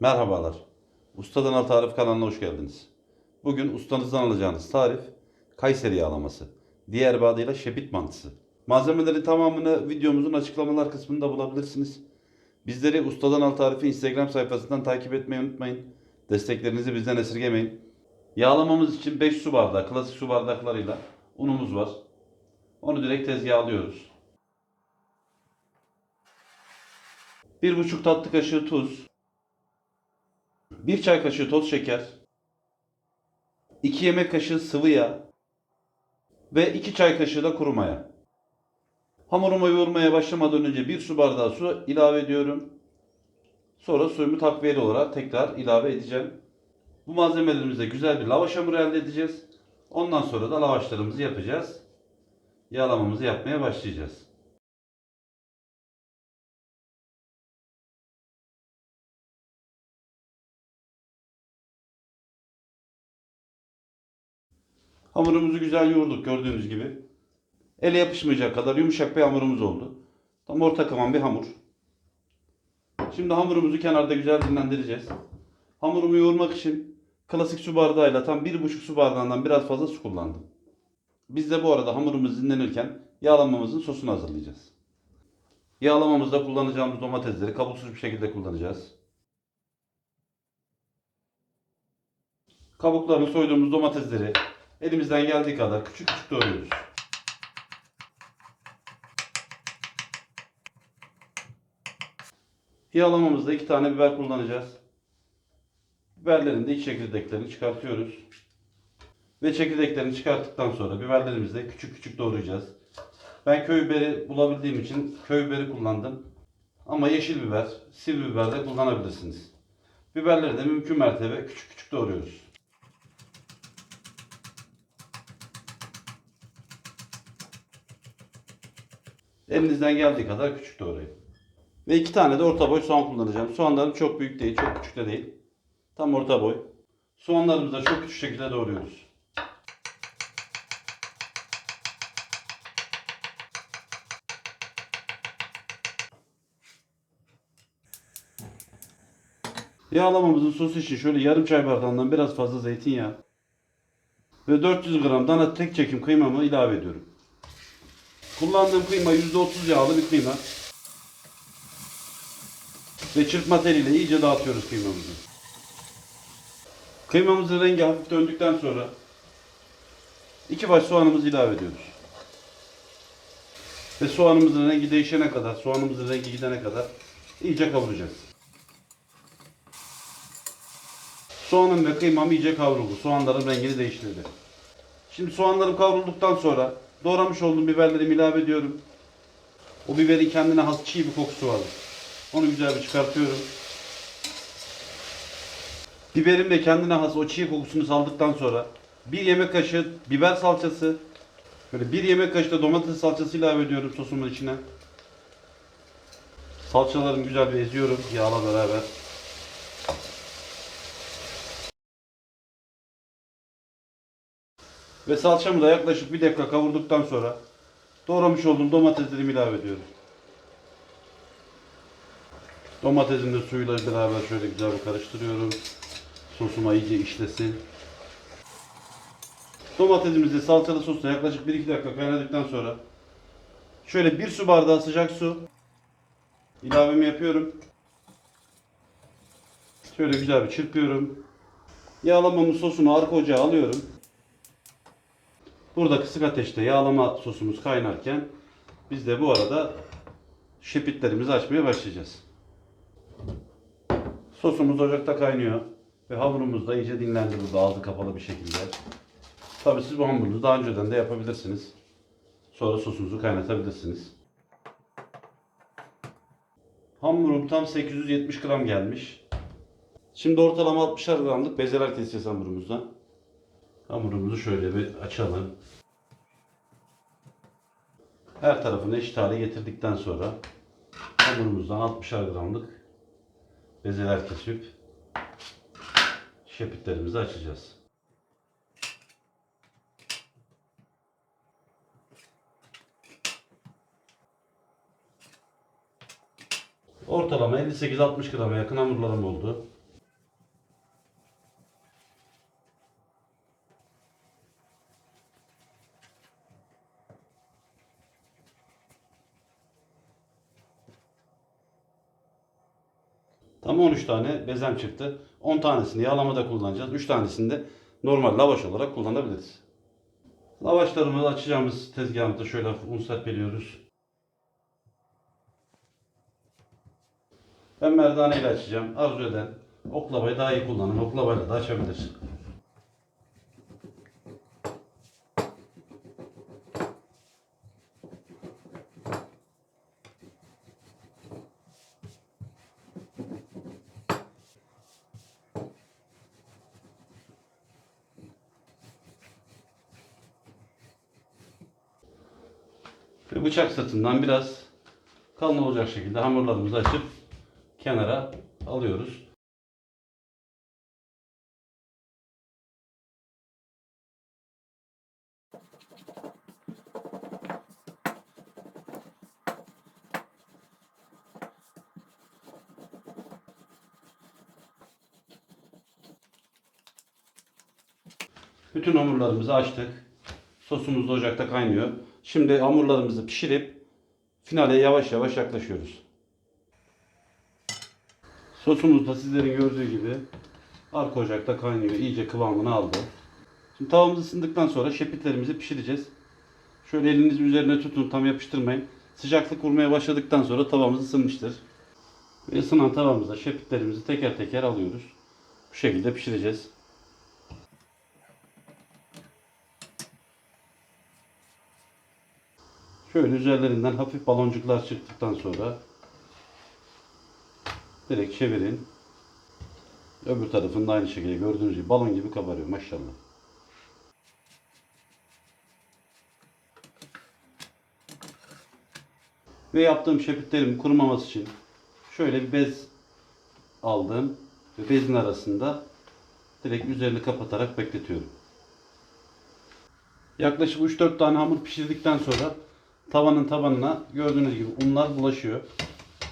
Merhabalar. Ustadan Al Tarif kanalına hoş geldiniz. Bugün ustanızdan alacağınız tarif Kayseri yağlaması. Diğer bir adıyla şebit mantısı. Malzemelerin tamamını videomuzun açıklamalar kısmında bulabilirsiniz. Bizleri Ustadan Al Tarif'i Instagram sayfasından takip etmeyi unutmayın. Desteklerinizi bizden esirgemeyin. Yağlamamız için 5 su bardağı, klasik su bardaklarıyla unumuz var. Onu direkt tezgaha alıyoruz. 1,5 tatlı kaşığı tuz, 1 çay kaşığı toz şeker, 2 yemek kaşığı sıvı yağ ve 2 çay kaşığı da kuru maya. Hamurumu yoğurmaya başlamadan önce 1 su bardağı su ilave ediyorum. Sonra suyumu takviyeli olarak tekrar ilave edeceğim. Bu malzemelerimizle güzel bir lavaş hamuru elde edeceğiz. Ondan sonra da lavaşlarımızı yapacağız. Yağlamamızı yapmaya başlayacağız. Hamurumuzu güzel yoğurduk gördüğünüz gibi. Ele yapışmayacak kadar yumuşak bir hamurumuz oldu. Tam orta kıvam bir hamur. Şimdi hamurumuzu kenarda güzel dinlendireceğiz. Hamurumu yoğurmak için klasik su bardağıyla tam 1,5 su bardağından biraz fazla su kullandım. Biz de bu arada hamurumuz dinlenirken yağlamamızın sosunu hazırlayacağız. Yağlamamızda kullanacağımız domatesleri kabuksuz bir şekilde kullanacağız. Kabuklarını soyduğumuz domatesleri elimizden geldiği kadar küçük küçük doğruyoruz. Yağlamamızda iki tane biber kullanacağız. Biberlerin de iç çekirdeklerini çıkartıyoruz. Ve çekirdeklerini çıkarttıktan sonra biberlerimizi de küçük küçük doğrayacağız. Ben köy biberi bulabildiğim için köy biberi kullandım. Ama yeşil biber, sivri biber de kullanabilirsiniz. Biberleri de mümkün mertebe küçük küçük doğruyoruz. Elinizden geldiği kadar küçük doğrayın. Ve iki tane de orta boy soğan kullanacağım. Soğanlarım çok büyük değil, çok küçük de değil. Tam orta boy. Soğanlarımızı da çok küçük şekilde doğruyoruz. Yağlamamızın sosu için şöyle yarım çay bardağından biraz fazla zeytinyağı ve 400 gram dana tek çekim kıymamı ilave ediyorum. Kullandığım kıyma %30 yağlı bir kıyma. Ve çırpma teliyle iyice dağıtıyoruz kıymamızı. Kıymamızın rengi hafif döndükten sonra iki baş soğanımızı ilave ediyoruz. Ve soğanımızın rengi değişene kadar, soğanımızın rengi gidene kadar iyice kavuracağız. Soğanım ve kıymam iyice kavruldu. Soğanların rengini değiştirdi. Şimdi soğanlarım kavrulduktan sonra doğramış olduğum biberlerimi ilave ediyorum. O biberin kendine has çiğ bir kokusu vardır. Onu güzel bir çıkartıyorum. Biberim de kendine has o çiğ kokusunu saldıktan sonra bir yemek kaşığı biber salçası, böyle bir yemek kaşığı da domates salçası ilave ediyorum sosumun içine. Salçalarımı güzel bir eziyorum yağla beraber. Ve salçamı da yaklaşık bir dakika kavurduktan sonra doğramış olduğum domateslerimi ilave ediyorum. Domatesin de suyuyla beraber şöyle güzel bir karıştırıyorum. Sosuma iyice işlesin. Domatesimizi salçalı sosla yaklaşık 1-2 dakika kaynadıktan sonra şöyle bir su bardağı sıcak su ilavemi yapıyorum. Şöyle güzel bir çırpıyorum. Yağlamamın sosunu arka ocağa alıyorum. Burada kısık ateşte yağlama sosumuz kaynarken biz de bu arada şepitlerimizi açmaya başlayacağız. Sosumuz ocakta kaynıyor ve hamurumuz da iyice dinlendi burada ağzı kapalı bir şekilde. Tabii siz bu hamurunuzu daha önceden de yapabilirsiniz. Sonra sosunuzu kaynatabilirsiniz. Hamurum tam 870 gram gelmiş. Şimdi ortalama 60'ar gramlık bezeler keseceğiz hamurumuzdan. Hamurumuzu şöyle bir açalım. Her tarafını eşit hale getirdikten sonra hamurumuzdan 60'ar gramlık bezeler kesip şepitlerimizi açacağız. Ortalama 58-60 grama yakın hamurlarım oldu. Tam 13 tane bezem çıktı. 10 tanesini yağlamada kullanacağız. 3 tanesini de normal lavaş olarak kullanabiliriz. Lavaşlarımızı açacağımız tezgahımıza şöyle un serpiliyoruz. Ben merdane ile açacağım. Arzu eden oklavayı daha iyi kullanın. Oklavayla da açabilir. Ve bıçak sırtından biraz kalın olacak şekilde hamurlarımızı açıp kenara alıyoruz. Bütün hamurlarımızı açtık. Sosumuz da ocakta kaynıyor. Şimdi hamurlarımızı pişirip finale yavaş yavaş yaklaşıyoruz. Sosumuz da sizlerin gördüğü gibi arka ocakta kaynıyor. İyice kıvamını aldı. Şimdi tavamız ısındıktan sonra şepitlerimizi pişireceğiz. Şöyle elinizi üzerine tutun tam yapıştırmayın. Sıcaklık vurmaya başladıktan sonra tavamız ısınmıştır. Ve ısınan tavamıza şepitlerimizi teker teker alıyoruz. Bu şekilde pişireceğiz. Şöyle üzerlerinden hafif baloncuklar çıktıktan sonra direkt çevirin. Öbür tarafında aynı şekilde gördüğünüz gibi balon gibi kabarıyor maşallah. Ve yaptığım şepitlerimin kurumaması için şöyle bir bez aldım ve bezin arasında direkt üzerini kapatarak bekletiyorum. Yaklaşık 3-4 tane hamur pişirdikten sonra tavanın tabanına gördüğünüz gibi unlar bulaşıyor.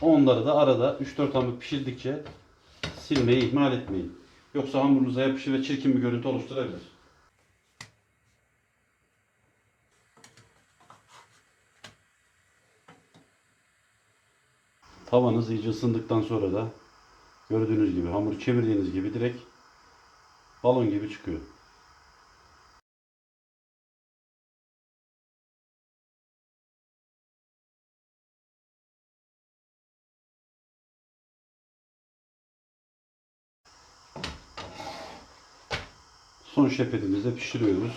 Onları da arada 3-4 hamur pişirdikçe silmeyi ihmal etmeyin. Yoksa hamurunuza yapışır ve çirkin bir görüntü oluşturabilir. Tavanız iyice ısındıktan sonra da gördüğünüz gibi hamur çevirdiğiniz gibi direkt balon gibi çıkıyor. Son şepetimizde pişiriyoruz.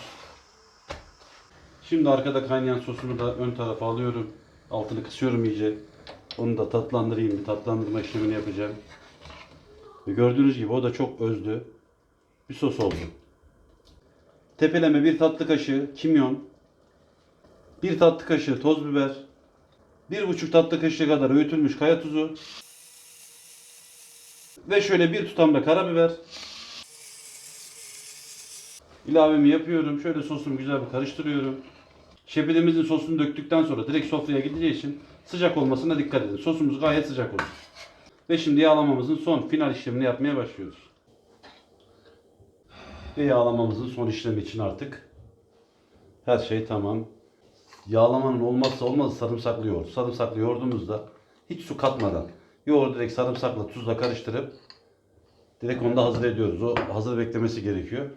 Şimdi arkada kaynayan sosumu da ön tarafa alıyorum. Altını kısıyorum iyice. Onu da tatlandırayım. Bir tatlandırma işlemini yapacağım. Ve gördüğünüz gibi o da çok özlü bir sos oldu. Tepeleme bir tatlı kaşığı kimyon, bir tatlı kaşığı toz biber, bir buçuk tatlı kaşığı kadar öğütülmüş kaya tuzu ve şöyle bir tutam da karabiber. İlavemi yapıyorum. Şöyle sosumu güzel bir karıştırıyorum. Şepilimizin sosunu döktükten sonra direkt sofraya gideceği için sıcak olmasına dikkat edin. Sosumuz gayet sıcak olur. Ve şimdi yağlamamızın son final işlemini yapmaya başlıyoruz. Ve yağlamamızın son işlemi için artık her şey tamam. Yağlamanın olmazsa olmazı sarımsaklı yoğurt. Sarımsaklı yoğurdumuzda hiç su katmadan yoğurdu direkt sarımsakla tuzla karıştırıp direkt onu da hazır ediyoruz. O hazır beklemesi gerekiyor.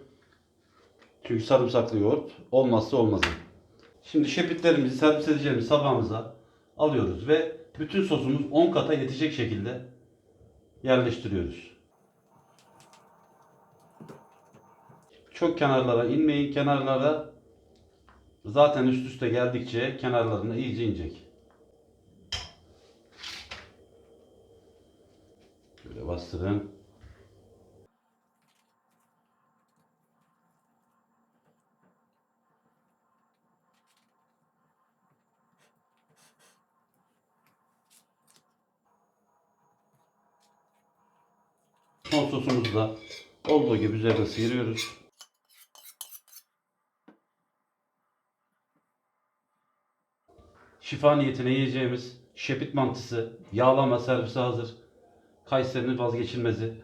Çünkü sarımsaklı yoğurt olmazsa olmazı. Şimdi şepitlerimizi servis edeceğimiz tabağımıza alıyoruz ve bütün sosumuz 10 kata yetecek şekilde yerleştiriyoruz. Çok kenarlara inmeyin. Kenarlara zaten üst üste geldikçe kenarlarına iyice inecek. Şöyle bastırın. Son sosumuzu da olduğu gibi üzerine sıyırıyoruz. Şifa niyetine yiyeceğimiz şepit mantısı, yağlama servisi hazır. Kayseri'nin vazgeçilmezi.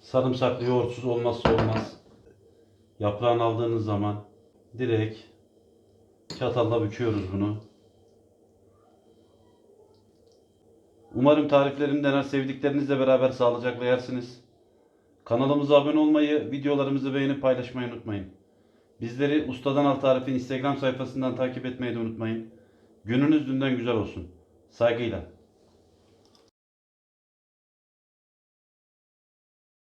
Sarımsaklı yoğurtsuz olmazsa olmaz. Yaprağını aldığınız zaman direkt çatalla büküyoruz bunu. Umarım tariflerimi dener sevdiklerinizle beraber sağlıcakla yersiniz. Kanalımıza abone olmayı, videolarımızı beğenip paylaşmayı unutmayın. Bizleri Ustadan Al Tarif'in Instagram sayfasından takip etmeyi de unutmayın. Gününüz dünden güzel olsun. Saygıyla.